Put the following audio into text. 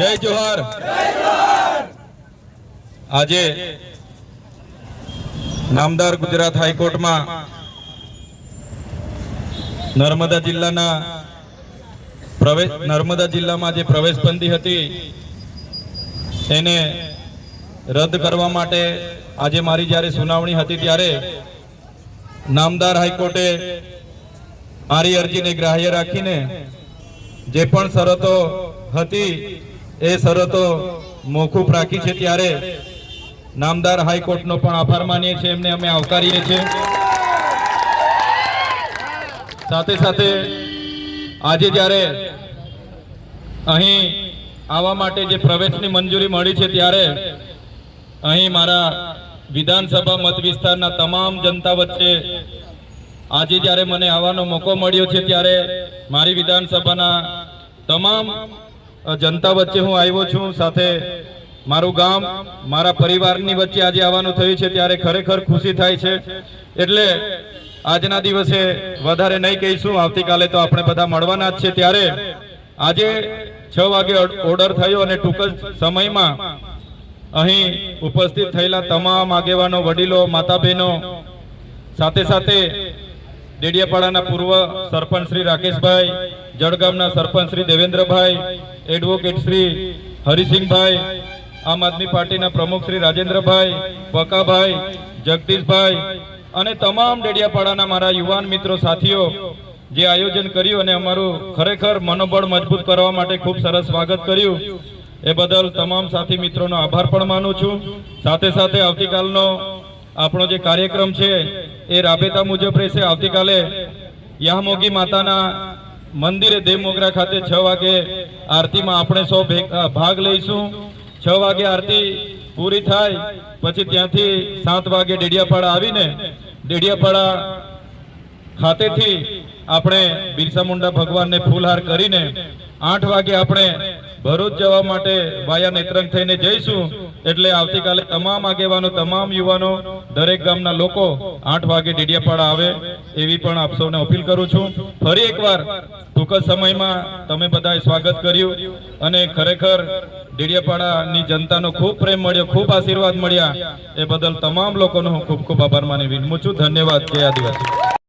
જય જોહાર. આજે નામદાર ગુજરાત હાઈકોર્ટમાં નર્મદા જિલ્લાના પ્રવેશ નર્મદા જિલ્લામાં જે પ્રવેશબંધી હતી, એને રદ કરવા માટે આજે મારી જ્યારે સુનાવણી હતી ત્યારે નામદાર હાઈકોર્ટે મારી અરજીને ગ્રાહ્ય રાખીને જે પણ શરતો હતી એ શરતો મોકૂફ રાખી છે ત્યારે નામદાર હાઈકોર્ટનો પણ આભાર માનીએ છીએ, એમને અમે આવકારીએ છીએ. સાથે સાથે આજે જ્યારે અહીં આવવા માટે જે પ્રવેશની મંજૂરી મળી છે ત્યારે અહીં મારા વિધાનસભા મત વિસ્તારના તમામ જનતા વચ્ચે આજે જ્યારે મને આવવાનો મોકો મળ્યો છે ત્યારે મારી વિધાનસભાના તમામ જનતા વચ્ચે હું આવ્યો છું, સાથે મારું ગામ, મારા પરિવારની વચ્ચે આજે આવવાનું થયું છે, ત્યારે ખરેખર ખુશી થાય છે. એટલે આજના દિવસે વધારે નહીં કહીશું, આવતીકાલે તો આપણે બધા મળવાના જ છે. ત્યારે આજે છ વાગે ઓર્ડર થયો અને ટૂંક જ સમયમાં અહીં ઉપસ્થિત થયેલા તમામ આગેવાનો, વડીલો માતા બહેનો સાથે સાથે ડેડિયાપાડાના પૂર્વ સરપંચ શ્રી રાકેશભાઈ, જળગામના સરપંચ શ્રી દેવેન્દ્રભાઈ, એડવોકેટ શ્રી હરિસિંહભાઈ, આમ આદમી પાર્ટીના પ્રમુખ શ્રી રાજેન્દ્રભાઈ વકાભાઈ જગદીશભાઈ અને તમામ ડેડિયાપાડાના મારા યુવાન મિત્રો સાથીઓ જે આયોજન કર્યું અને અમારું ખરેખર મનોબળ મજબૂત કરવા માટે ખૂબ સરસ સ્વાગત કર્યું, એ બદલ તમામ સાથી મિત્રોનો આભાર પણ માનું છું. સાથે સાથે આવતીકાલનો આપણો જે કાર્યક્રમ છે, એ રાબેતા મુજબ રહેશે. આવતીકાલે યામોગી માતાના મંદિરે દેવમોગરા ખાતે છ વાગે આરતીમાં આપણે સૌ ભાગ લઈશું. છ વાગે આરતી પૂરી થાય, પછી ત્યાંથી સાત વાગે ડેડિયાપાડા આવીને ડેડિયાપાડા ખાતેથી આપણે બિરસા મુંડા ભગવાનને ફૂલહાર કરીને આઠ વાગે આપણે ભરૂચ જવા માટે વાયા નેત્રંગ થઈને જઈશું. એટલે આવતીકાલે તમામ આગેવાનો, તમામ યુવાનો, દરેક ગામના લોકો આઠ વાગે ડેડિયાપાડા આવે, એવી પણ આપ સૌને અપીલ કરું છું. ફરી એકવાર ટૂંક સમયમાં તમે બધાએ સ્વાગત કર્યું અને ખરેખર ડેડિયાપાડાની જનતાનો ખૂબ પ્રેમ મળ્યો, ખૂબ આશીર્વાદ મળ્યા. એ બદલ તમામ લોકોનો હું ખૂબ ખૂબ આભાર માની વિનમું છું. ધન્યવાદ. જય આદિવાસી.